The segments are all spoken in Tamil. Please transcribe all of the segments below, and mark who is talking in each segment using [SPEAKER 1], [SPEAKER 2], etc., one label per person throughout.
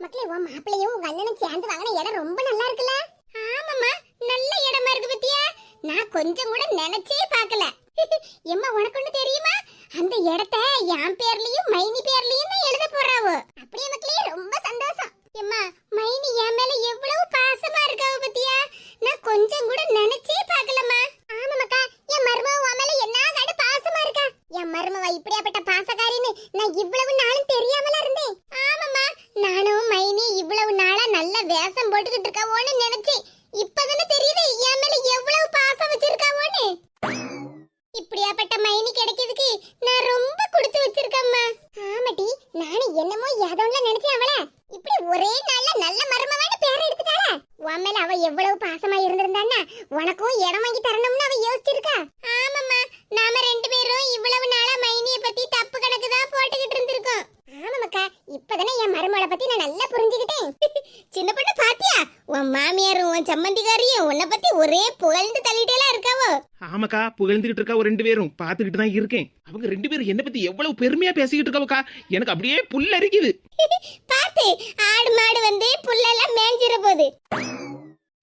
[SPEAKER 1] மக்களே உன் மாப்பிள்ளையும் உங்க அண்ணனும் சேர்ந்து வாங்கின இடம் ரொம்ப நல்லா இருக்குல்ல? ஆமாம்மா நல்ல இடமா இருக்கு பத்தியா? நான் கொஞ்சம் கூட நினைச்சே பார்க்கல. எம்மா உனக்கு ஒண்ணு தெரியுமா? அந்த இடத்த என் பேர்லயும் மைனி பேர்லயும் தான் எழுத போறாவோ. அப்படியே மக்களே ரொம்ப சந்தோஷம். எம்மா மைனி என் மேல எவ்வளவு பாசமா இருக்காவ பத்தியா? நான் கொஞ்சம் கூட நினைச்சே என்னமோ யாதோன்ல நினைச்சு அவள? இப்படி ஒரே நாள்ல நல்ல மருமவான்னு பேர் எடுத்துட்டாள? உன் மேல அவ எவ்வளவு பாசமா இருந்திருந்தான்னா உனக்கும் இடம் வாங்கி தரணும்னு அவ யோசிச்சிருக்கா. ஆமாம்மா நாம ரெண்டு பேரும் இவ்வளவு நாளா மைனிய பத்தி தப்பு கணக்கு தான் போட்டுக்கிட்டு இருந்திருக்கோம். ஆமாமக்கா இப்பதானே என் மருமகளை பத்தி நான் நல்லா புரிஞ்சுக்கிட்டேன். சின்ன பொண்ணு பாத்தியா? உன் மாமியாரும் உன் சம்மந்திகாரியும் உன்னை பத்தி ஒரே புகழ்ந்து தள்ளிட்டேலாம்
[SPEAKER 2] ஆமாக்கா புகழ்ந்துகிட்டு இருக்கா ஒரு ரெண்டு பேரும். பார்த்துக்கிட்டு தான் இருக்கேன். அவங்க ரெண்டு பேரும் என்ன பத்தி எவ்வளவு பெருமையா பேசிக்கிட்டு இருக்காவக்கா? எனக்கு அப்படியே புல்லரிக்குது
[SPEAKER 1] பாத்து ஆடு மாடு வந்து புல்லெல்லாம் மேஞ்சிர போகுது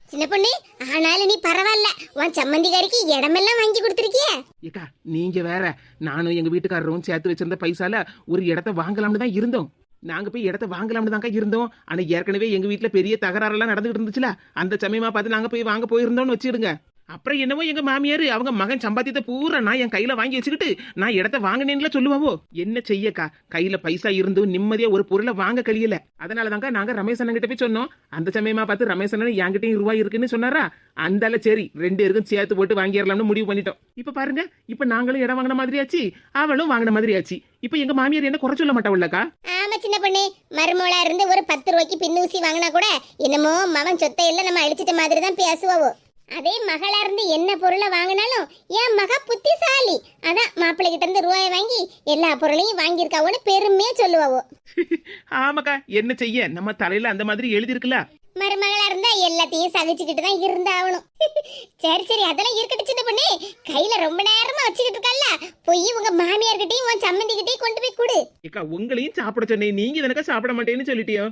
[SPEAKER 1] சின்ன பொண்ணு ஆனாலும் நீ பரவாயில்ல. உன் சம்மந்திக்காரிக்கு இடமெல்லாம் வாங்கி கொடுத்துருக்கிய.
[SPEAKER 2] ஏக்கா நீங்க வேற. நானும் எங்க வீட்டுக்காரரும் சேர்த்து வச்சிருந்த பைசால ஒரு இடத்த வாங்கலாம்னு தான் இருந்தோம். நாங்க போய் இடத்த வாங்கலாம்னு தான்க்கா இருந்தோம். ஆனா ஏற்கனவே எங்க வீட்ல பெரிய தகராறெல்லாம் நடந்துகிட்டு இருந்துச்சுல. அந்த சமயமா பார்த்து நாங்க போய் வாங்க போயிருந்தோம்னு வச்சிடுங்க. அப்புறம் என்னவோ எங்க மாமியார்? அவங்க மகன் சம்பாத்தியத்தை பூரா நான் என் கையில வாங்கி வச்சுக்கிட்டு நான் இடத்த வாங்கினேன்ல சொல்லுவாவோ? என்ன செய்யக்கா? கையில பைசா இருந்தும் நிம்மதியா ஒரு பொருளை வாங்க கழியல. அதனால தாங்க நாங்க ரமேஷ் அண்ணன் கிட்ட போய் சொன்னோம். அந்த சமயமா பார்த்து ரமேஷ் அண்ணன் என்கிட்டயும் ரூபாய் இருக்குன்னு சொன்னாரா? அந்தால சரி ரெண்டு பேருக்கும் சேர்த்து போட்டு வாங்கிடலாம்னு முடிவு பண்ணிட்டோம். இப்ப பாருங்க இப்ப நாங்களும் இடம் வாங்கின மாதிரியாச்சு அவளும் வாங்கின மாதிரியாச்சு. இப்ப எங்க மாமியார் என்ன குறை சொல்ல மாட்டாவுல்லக்கா?
[SPEAKER 1] ஆமா சின்ன பொண்ணு. மருமோளா இருந்து ஒரு பத்து ரூபாய்க்கு பின்னூசி வாங்கினா கூட என்னமோ மவன் சொத்தை எல்லாம் நம்ம அழிச்சிட்ட மாதிரி தான் பேசுவாவோ. அதே மகளா இருந்து என்ன பொருளை வாங்கினாலும் என் மக புத்திசாலி. அதான் மாப்பிள்ளை கிட்ட இருந்து ரூபாய் வாங்கி எல்லா பொருளையும் வாங்கியிருக்காவோன்னு பெருமையா சொல்லுவாவோ.
[SPEAKER 2] ஆமாக்கா என்ன செய்ய? நம்ம தலையில அந்த மாதிரி எழுதிருக்குல்ல
[SPEAKER 1] மருமகளா இருந்தா எல்லாத்தையும் சகிச்சுக்கிட்டு தான் இருந்தாகணும் சரி சரி அதெல்லாம் இருக்கட்டும் சின்ன பொண்ணு. கையில ரொம்ப நேரமா வச்சுக்கிட்டு இருக்கல்ல. போய் உங்க மாமியார்கிட்டயும் உன் சம்மந்திக்கிட்டயும் கொண்டு போய் கொடு.
[SPEAKER 2] ஏக்கா உங்களையும் சாப்பிட சொன்னேன். நீங்க எனக்கா சாப்பிட மாட்டேன்னு சொல்லிட்டியோ?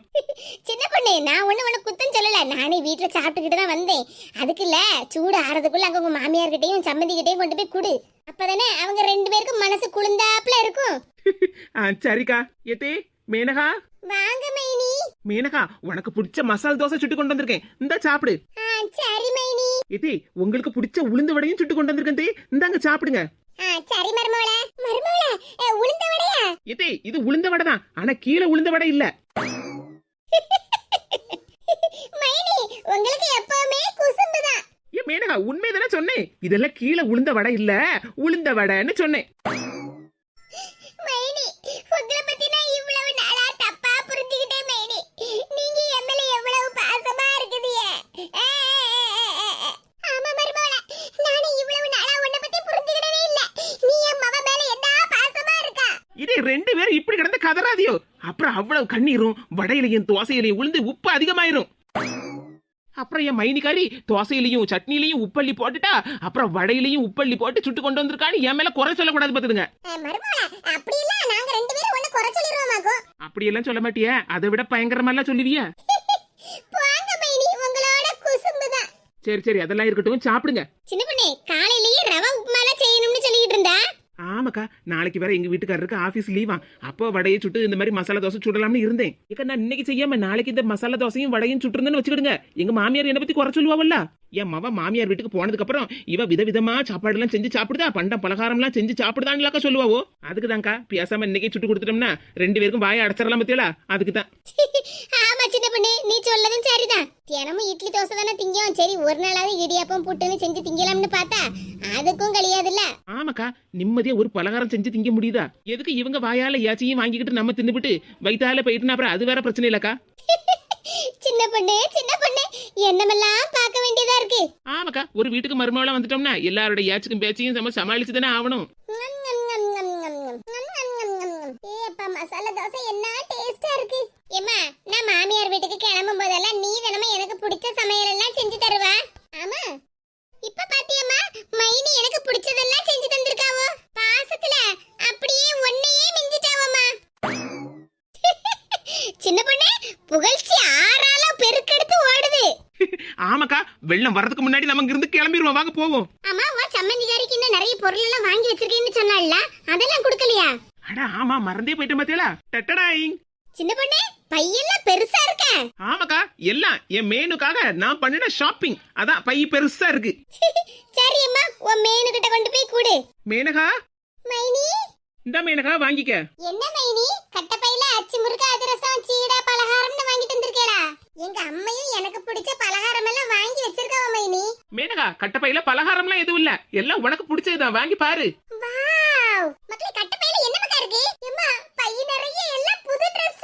[SPEAKER 1] சின்ன பொண்ணு நான் ஒண்ணு உனக்கு குத்தம் சொல்லல. நானே வீட்டுல சாப்பிட்டுக்கிட்டு தான் வந்தேன். அதுக்கு இல்ல சூடு ஆறதுக்குள்ள அங்க உங்க மாமியார்கிட்டயும் சம்மந்திக்கிட்டயும் கொண்டு போய் கொடு. அப்பதானே அவங்க ரெண்டு பேருக்கும் மனசு குளிர்ந்தாப்புல இருக்கும்.
[SPEAKER 2] சரிக்கா. ஏத்தே மேனகா?
[SPEAKER 1] வாங்க மைனி.
[SPEAKER 2] மேனகா உனக்கு பிடிச்ச மசால் தோசை சுட்டு கொண்டு வந்திருக்கேன். இந்த சாப்பிடு.
[SPEAKER 1] சரி மைனி.
[SPEAKER 2] ஏத்தே உங்களுக்கு பிடிச்ச உளுந்து வடையும் சுட்டு கொண்டு வந்திருக்கேன் தே இந்தாங்க சாப்பிடுங்க.
[SPEAKER 1] சரி மருமோள மருமோள உளுந்த வடையா?
[SPEAKER 2] ஏத்தே இது உளுந்த வடை தான். ஆனா கீழே உளுந்த வடை இல்ல.
[SPEAKER 1] மைனி உங்களுக்கு எப்பவுமே குசும்பு தான்.
[SPEAKER 2] ஏன் மேனகா உண்மைதானே சொன்னேன். இதெல்லாம் கீழே உளுந்த வடை இல்ல. உளுந்த வடைன்னு சொன்னேன்
[SPEAKER 1] மைனி உங்களை பத்தி நான் இவ்வளவு நாளா தப்பா புரிஞ்சுக்கிட்டேன் மைனி நீங்க என் மேல எவ்வளவு பாசமா இருக்குதியே ஆமா மருமகள நானும் இவ்வளவு நாளா உன்னை பத்தி புரிஞ்சுக்கிடவே இல்ல நீ என் மவ மேல என்ன பாசமா இருக்கா
[SPEAKER 2] இதே ரெண்டு பேரும் இப்படி கிடந்து கதறாதியோ அப்புறம் அவ்வளவு கண்ணீரும் வடையிலையும் தோசையிலையும் உளுந்து உப்பு அதிகமாயிரும். அப்புறம் என் மைனிக்காரி தோசையிலையும் சட்னிலையும் உப்பள்ளி போட்டுட்டா அப்புறம் வடையிலையும் உப்பள்ளி போட்டு சுட்டு கொண்டு வந்திருக்கான்னு என் மேல குறை சொல்லக்கூடாது பாத்துடுங்க அப்படியெல்லாம் சொல்ல மாட்டியே? அதை விட சொல்லுவிய?
[SPEAKER 1] உங்களோட குசும்பு தான்
[SPEAKER 2] சரி சரி அதெல்லாம் இருக்கட்டும் சாப்பிடுங்க.
[SPEAKER 1] சின்ன பொண்ணே காலையிலேயே ரவா உப்புமாலாம் செய்யணும்னு சொல்லிட்டு இருந்தா?
[SPEAKER 2] ஆமாக்கா நாளைக்கு வேற எங்க வீட்டுக்காரருக்கு ஆபீஸ் லீவா அப்போ வடையை சுட்டு இந்த மாதிரி மசாலா தோசை சுடலாம்னு இருந்தேன். இக்கா நான் இன்னைக்கு செய்யாம நாளைக்கு இந்த மசாலா தோசையும் வடையும் சுட்டுருந்தேன்னு வச்சுக்கிடுங்க. எங்க மாமியார் என்ன பத்தி குறை சொல்லுவாவல்ல? என் மவ மாமியார் வீட்டுக்கு போனதுக்கு அப்புறம் இவ விதவிதமா சாப்பாடு எல்லாம் செஞ்சு சாப்பிடுதா? பண்டம் பலகாரம் எல்லாம் செஞ்சு சாப்பிடுதான்லாக்கா சொல்லுவாவோ? அதுக்கு தான்க்கா பேசாம இன்னைக்கே சுட்டு கொடுத்துட்டோம்னா ரெண்டு பேருக்கும் வாயை அடைச்சிடலாம் பத்தியலா அதுக்கு தான்
[SPEAKER 1] நீ சொல்லதும் சரிதான் தினமும் இட்லி தோசை தானே திங்கும் சரி ஒரு நாளாவது இடியாப்பம் புட்டுன்னு செஞ்சு திங்கலாம்னு பார்த்தா அதுக்கும் கழியாதுல்ல
[SPEAKER 2] ஆமாக்கா நிம்மதியா ஒரு பலகாரம் செஞ்சு திங்க முடியுதா எதுக்கு இவங்க வாயால ஏச்சையும் வாங்கிக்கிட்டு நம்ம தின்னுபிட்டு வயிற்றால போயிட்டுனா அப்புறம் அது வேற பிரச்சனை இல்லக்கா
[SPEAKER 1] சின்ன பொண்ணு சின்ன பொண்ணு என்னமெல்லாம் பார்க்க வேண்டியதா இருக்கு
[SPEAKER 2] ஆமாக்கா ஒரு வீட்டுக்கு மருமகளா வந்துட்டோம்னா எல்லாரோட ஏச்சுக்கும் பேச்சையும் நம்ம சமாளிச்சு தானே ஆகணும்
[SPEAKER 1] அப்பா, மசாலா தோசை என்ன டேஸ்டா இருக்கு? ஏம்மா நான் மாமியார் வீட்டுக்கு கிளம்பும் போதெல்லாம் நீ தினமும் எனக்கு பிடிச்ச சமையல் எல்லாம் செஞ்சு தருவா. ஆமா. இப்ப பாத்தியம்மா மைனி எனக்கு பிடிச்சதெல்லாம் செஞ்சு தந்திருக்காவோ. பாசத்துல அப்படியே ஒன்னையே மிஞ்சிட்டாவம்மா. சின்ன பொண்ணு புகழ்ச்சி ஆறால பெருக்கெடுத்து ஓடுது.
[SPEAKER 2] ஆமாக்கா வெள்ளம் வரதுக்கு முன்னாடி நம்ம இங்கிருந்து கிளம்பிடுவோம் வாங்க போவோம்.
[SPEAKER 1] ஆமா உன் சம்மந்திகாரிக்கு இன்னும் நிறைய பொருள் எல்லாம் வாங்கி வச்சிருக்கேன்னு சொன்னால அதெல்லாம் கொடுக்கலையா?
[SPEAKER 2] அட ஆமா மறந்தே போயிட்டேன் பாத்தியாளா? டட்டடாயிங்.
[SPEAKER 1] சின்ன பொண்ணு பையெல்லாம் பெருசா இருக்க.
[SPEAKER 2] ஆமாக்கா எல்லாம் என் மேனுக்காக நான் பண்ணின ஷாப்பிங். அதான் பை பெருசா இருக்கு.
[SPEAKER 1] சரி அம்மா உன் மேனு கிட்ட கொண்டு போய் கூடு.
[SPEAKER 2] மேனகா?
[SPEAKER 1] மைனி?
[SPEAKER 2] இந்த மேனகா வாங்கிக்க.
[SPEAKER 1] என்ன மைனி? கட்டப்பையில அச்சு முறுக்கு அதிரசம் சீடா பலகாரம்னு வாங்கிட்டு வந்திருக்கேடா. எங்க அம்மையும் எனக்கு பிடிச்ச பலகாரம் எல்லாம் வாங்கி வச்சிருக்காவ மைனி.
[SPEAKER 2] மேனகா கட்டப்பையில பலகாரம்லாம் எதுவும் இல்ல. எல்லாம் உனக்கு பிடிச்சதுதான். வாங்கி பாரு
[SPEAKER 1] வாவ் மக்களே கட்டப்பையில என்ன மக்கா இருக்கு எம்மா பை நிறைய எல்லாம் புது Dress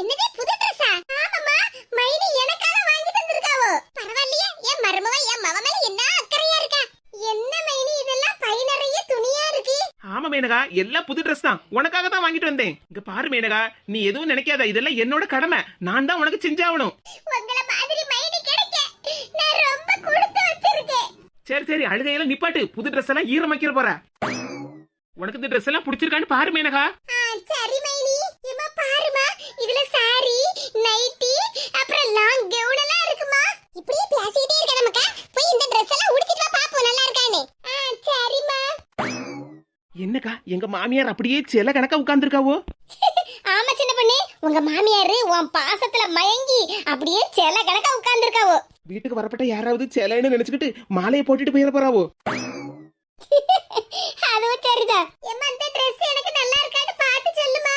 [SPEAKER 1] என்னதே புது Dress-ஆ ஆமாம்மா மைனி எனக்காக வாங்கி தந்திருக்காவோ பரவாயில்லையே என் மருமவ என் மவ மேல என்ன அக்கறையா இருக்கா என்ன மைனி இதெல்லாம் பை நிறைய துணியா இருக்கு
[SPEAKER 2] ஆமா மேனகா? எல்லாம் புது ட்ரெஸ் தான். உனக்காக தான் வாங்கிட்டு வந்தேன். இங்க பாரு மேனகா நீ எதுவும் நினைக்காத. இதெல்லாம் என்னோட கடமை. நான் தான் உனக்கு செஞ்சாகணும். சரி சரி. அழுகையெல்லாம் நிப்பாட்டு. புது ட்ரெஸ் எல்லாம் ஈரமாக்கிற போற. உனக்கு இந்த ட்ரெஸ் எல்லாம் பிடிச்சிருக்கான்னு பாரு மேனகா.
[SPEAKER 1] சரி மைனி. பாருமா இதுல சாரி நைட்டி அப்புறம் லாங்
[SPEAKER 2] என்னக்கா எங்க மாமியார் அப்படியே சில கணக்கா உட்கார்ந்துருக்காவோ?
[SPEAKER 1] ஆமா சின்ன பொண்ணு. உங்க மாமியாரு உன் பாசத்துல மயங்கி அப்படியே செல கணக்கா உட்கார்ந்துருக்காவோ?
[SPEAKER 2] வீட்டுக்கு வரப்பட்ட யாராவது சிலைன்னு நினைச்சுக்கிட்டு மாலையை போட்டுட்டு போயிட போறாவோ?
[SPEAKER 1] அதுவும் சரிதான் எம்மா இந்த Dress எனக்கு நல்லா இருக்கான்னு பார்த்து சொல்லுமா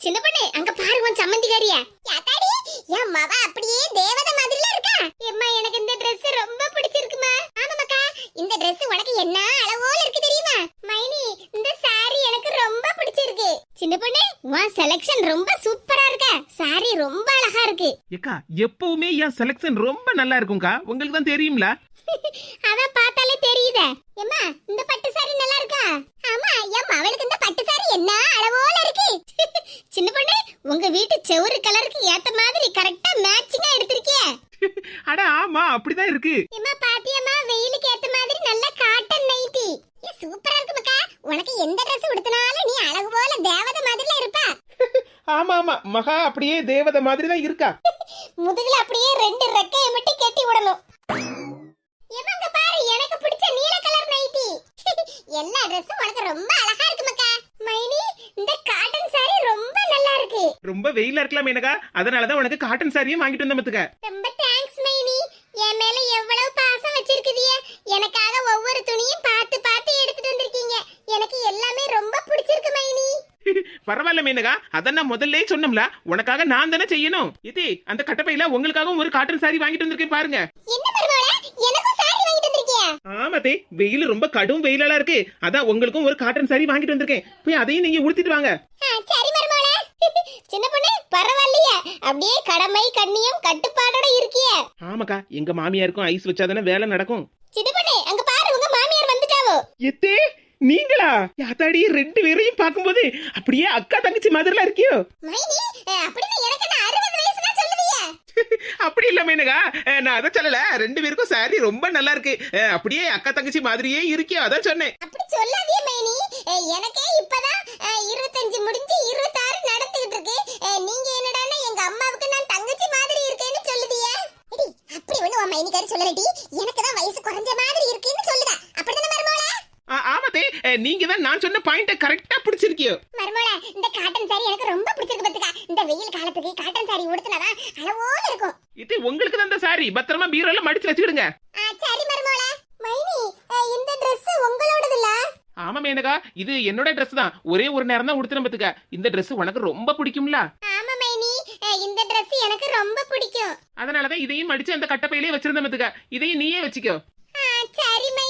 [SPEAKER 1] சின்ன பொண்ணு அங்க பாரு உன் சம்மந்திக்காரியா யாத்தாடி என் மவ அப்படியே தேவதை மாதிரில இருக்கா எம்மா எனக்கு இந்த Dress ரொம்ப பிடிச்சிருக்குமா ஆமாமாக்கா இந்த Dress உனக்கு என்ன அளவோல இருக்கு தெரியுமா மைனி இந்த saree எனக்கு ரொம்ப பிடிச்சிருக்கு சின்ன பொண்ணு உன் செலக்ஷன் ரொம்ப சூப்பரா இருக்க saree ரொம்ப அழகா இருக்கு.
[SPEAKER 2] ஏக்கா எப்பவுமே என் செலக்ஷன் ரொம்ப நல்லா இருக்கும்க்கா. உங்களுக்கு தான் தெரியும்ல?
[SPEAKER 1] அதான் பார்த்தாலே தெரியுதே. எம்மா இந்த பட்டு சாரி நல்லா இருக்கா? ஆமா எம்மா அவளுக்கு இந்த பட்டு சாரி என்ன அளவோல இருக்கு? சின்ன பொண்ணு உங்க வீட்டு செவுரு கலருக்கு ஏத்த மாதிரி கரெக்டா மேட்சிங்கா எடுத்திருக்கியே.
[SPEAKER 2] அட ஆமா அப்படிதான் இருக்கு.
[SPEAKER 1] எம்மா பாத்தியம்மா வெயிலுக்கு ஏத்த மாதிரி நல்ல காட்டன் நைட்டி ஏ சூப்பரா இருக்கு மக்கா உனக்கு எந்த Dress உடுத்தினாலும் நீ அழகு போல தேவதை மாதிரில இருப்ப
[SPEAKER 2] ஆமா ஆமா. மகா அப்படியே தேவதை மாதிரி தான் இருக்கா?
[SPEAKER 1] முதுகுல அப்படியே ரெண்டு ரெக்கையை மட்டும் கட்டி விடணும். அங்க பாரு எனக்கு பிடிச்ச நீல கலர் நைட்டி எல்லா ட்ரெஸ்ஸும் உனக்கு ரொம்ப அழகா இருக்கு மக்கா. மைனி இந்த காட்டன் saree ரொம்ப நல்லா இருக்கு.
[SPEAKER 2] ரொம்ப வெயிலா இருக்கலாம் மேனகா அதனாலதான் உனக்கு காட்டன் சாரியும் வாங்கிட்டு வந்த மத்துக்க
[SPEAKER 1] ரொம்ப தேங்க்ஸ் மைனி. என் மேல எவ்வளவு பாசம் வச்சிருக்குதிய. எனக்காக ஒவ்வொரு துணியும் பார்த்து பார்த்து எடுத்துட்டு வந்திருக்கீங்க எனக்கு எல்லாமே ரொம்ப பிடிச்சிருக்கு மைனி
[SPEAKER 2] பரவாயில்ல மேனகா அதான் நான் முதல்ல சொன்னோம்ல உனக்காக நான் தானே செய்யணும். இது அந்த கட்டப்பையில உங்களுக்காகவும் ஒரு காட்டன் சாரி வாங்கிட்டு வந்திருக்கேன் பாருங்க. ஆமாத்தே வெயில் ரொம்ப கடும் வெயிலா இருக்கு. அதான் உங்களுக்கும் ஒரு காட்டன் சாரி வாங்கிட்டு வந்திருக்கேன். போய் அதையும் நீங்க உடுத்திட்டு வாங்க.
[SPEAKER 1] சின்ன பொண்ணு பரவாயில்லையே. அப்படியே கடமை கண்ணியம் கட்டுப்பாடோட இருக்கியே.
[SPEAKER 2] ஆமாக்கா எங்க மாமியாருக்கும் ஐஸ் வச்சாதானே வேலை நடக்கும்.
[SPEAKER 1] சின்ன பொண்ணு அங்க பாரு உங்க மாமியார் வந்துட்டாவோ.
[SPEAKER 2] எத்தே நீங்களா? யாத்தாடி ரெண்டு பேரையும் பார்க்கும்போது அப்படியே அக்கா தங்கச்சி மாதிரிலாம் இருக்கியோ? அப்படி இல்ல மேனகா நான் அதை சொல்லல. ரெண்டு பேருக்கும் சாரி ரொம்ப நல்லா இருக்கு. அப்படியே அக்கா தங்கச்சி மாதிரியே இருக்கியோ அதான் சொன்னேன்.
[SPEAKER 1] அப்படி சொல்லாதே மைனி. எனக்கே இப்பதான் இருபத்தஞ்சு முடிஞ்சு இருபத்தாறு நடந்துகிட்டு இருக்கு. நீங்க என்னடான்னா எங்க அம்மாவுக்கு நான் தங்கச்சி மாதிரி இருக்கேன்னு சொல்லுதியே அப்படி ஒண்ணு உன் மைனிக்காரி சொல்லலடி. எனக்கு தான் வயசு குறைஞ்ச மாதிரி இருக்குன்னு சொல்லுதா அப்படிதானே மருமகளே
[SPEAKER 2] ஆ- ஆமாத்தே அஹ், நீங்க தான் நான் சொன்ன பாயிண்ட கரெக்டா பிடிச்சிருக்கியோ?
[SPEAKER 1] மருமகளே இந்த காட்டன் சாரி எனக்கு ரொம்ப பிடிச்சிருக்கு பாத்துக்கா. இந்த வெயில் காலத்துக்கு காட்டன் சாரி உடுத்தினாதான் அளவோல இருக்கும்.
[SPEAKER 2] இது உங்களுக்கு தான் இந்த சாரி பத்திரமா பீரோல மடிச்சு வச்சுக்கிடுங்க.
[SPEAKER 1] ஆ, சரி மருமகளே. மைனி இந்த Dress உங்களோடது இல்ல
[SPEAKER 2] ஆமா மேனகா இது என்னோட Dress தான். ஒரே ஒரு நேரம் தான் உடுத்துறேன் பத்துக்க. இந்த Dress உனக்கு ரொம்ப பிடிக்கும்ல?
[SPEAKER 1] ஆமா மைனி. இந்த Dress எனக்கு ரொம்ப பிடிக்கும்.
[SPEAKER 2] அதனாலதான் இதையும் மடிச்சு அந்த கட்டப்பையிலே வச்சிருந்தேன் பத்துக்க. இதையும் நீயே வச்சுக்கோ.
[SPEAKER 1] சரி மைனி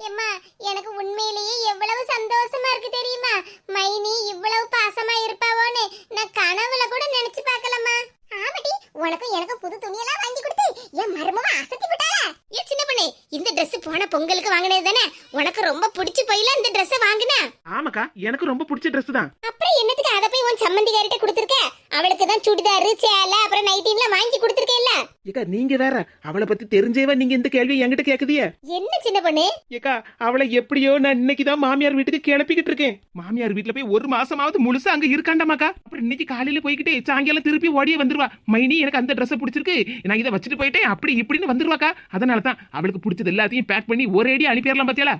[SPEAKER 1] எம்மா எனக்கு உண்மையிலேயே எவ்வளவு சந்தோஷமா இருக்கு தெரியுமா? மைனி இவ்வளவு பாசமா இருப்பாவோன்னு நான் கனவுல கூட நினைச்சு பார்க்கலம்மா. ஆமாடி உனக்கும் எனக்கும் புது துணியெல்லாம் வாங்கி கொடுத்து என் மருமவ அசத்தி விட்டாளா. ஏ சின்ன பண்ணே இந்த Dress போன பொங்கலுக்கு வாங்கினது தானே? உனக்கு ரொம்ப பிடிச்சு போயில இந்த Dress வாங்கின?
[SPEAKER 2] ஆமாக்கா எனக்கு ரொம்ப பிடிச்ச Dress தான்.
[SPEAKER 1] அப்புறம் என்னத்துக்கு அதை போய் உன் சம்மந்திகாரிட்ட கொடுத்துருக்க? அவளுக்கு தான் சுடிதாரு சேலை அப்புறம் நைட்டின்லாம் வாங்கி கொடுத்துருக்கேல்ல.
[SPEAKER 2] ஏக்கா நீங்க வேற. அவளை பத்தி தெரிஞ்சேவா நீங்க இந்த கேள்வியை என்கிட்ட கேக்குதியே
[SPEAKER 1] என்ன சின்ன பொண்ணு?
[SPEAKER 2] ஏக்கா அவளை எப்படியோ நான் இன்னைக்கு தான் மாமியார் வீட்டுக்கு கிளப்பிக்கிட்டு இருக்கேன். மாமியார் வீட்டுல போய் ஒரு மாசமாவது முழுசா அங்க இருக்காண்டாமாக்கா? அப்புறம் இன்னைக்கு காலையில போய்கிட்டு சாயங்காலம் திருப்பி ஓடியே வந்துருவா. மைனி எனக்கு அந்த ட்ரெஸ் பிடிச்சிருக்கு. நான் இதை வச்சுட்டு போயிட்டேன். அப்படி இப்படின்னு வந்துருவாக்கா. அதனால தான் அவளுக்கு பிடிச்சது எல்லாத்தையும் பேக் பண்ணி ஒரேடி அனுப்பிடலாம் பாத்தியாலா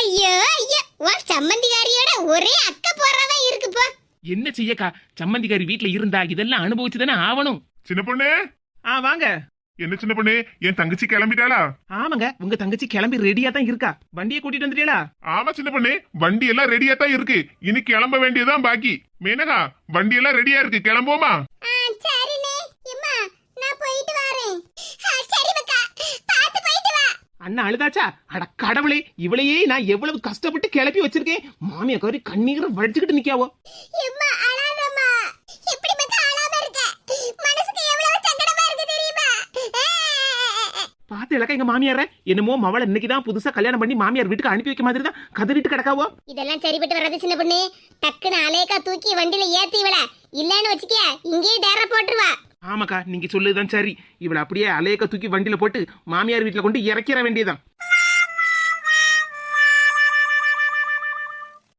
[SPEAKER 1] ஐயோ ஐயோ. உன் சம்மந்திகாரியோட ஒரே அக்க
[SPEAKER 2] என்ன செய்யக்கா? சம்மந்திக்காரி வீட்டுல இருந்தா இதெல்லாம் அனுபவிச்சு தானே ஆவணும்.
[SPEAKER 3] சின்ன பொண்ணு?
[SPEAKER 2] ஆ வாங்க.
[SPEAKER 3] என்ன சின்ன பொண்ணு? என் தங்கச்சி கிளம்பிட்டாளா?
[SPEAKER 2] ஆமாங்க உங்க தங்கச்சி கிளம்பி ரெடியா தான் இருக்கா. வண்டியை கூட்டிட்டு வந்துட்டீங்களா
[SPEAKER 3] ஆமா சின்ன பொண்ணு. வண்டி எல்லாம் ரெடியா தான் இருக்கு. இனி கிளம்ப வேண்டியதுதான் பாக்கி. மேனகா வண்டி எல்லாம் ரெடியா இருக்கு. கிளம்புவோமா
[SPEAKER 1] சரிண்ணே எம்மா நான் போயிட்டு வரேன் சரி மக்கா பார்த்து போயிட்டு வா
[SPEAKER 2] அண்ணா அழுதாச்சா? அட கடவுளே இவளையே நான் எவ்வளவு கஷ்டப்பட்டு கிளப்பி வச்சிருக்கேன். மாமியா கவரி கண்ணீரை வடிச்சுக்கிட்டு நிக்காவோ
[SPEAKER 1] எம்மா அழாதம்மா எப்படி மக்கா அழாம இருக்க மனசுக்கு எவ்வளவு சங்கடமா இருக்கு தெரியுமா
[SPEAKER 2] பார்த்து இலக்கா எங்க மாமியார? என்னமோ மவளை இன்னைக்கு தான் புதுசா கல்யாணம் பண்ணி மாமியார் வீட்டுக்கு அனுப்பி வைக்க மாதிரி தான் கதறிட்டு கிடக்காவோ?
[SPEAKER 1] இதெல்லாம் சரிப்பட்டு வராது சின்ன பொண்ணு. டக்குன்னு அலேக்கா தூக்கி வண்டியில ஏத்தி இவள. இல்லன்னு வச்சுக்க இங்கேயே டேர போட்டுருவா.
[SPEAKER 2] ஆமாக்கா நீங்க சொல்லுதுதான் சரி. இவளை அப்படியே அலையக்க தூக்கி வண்டியில போட்டு மாமியார் வீட்டுல கொண்டு இறக்கிற வேண்டியதான்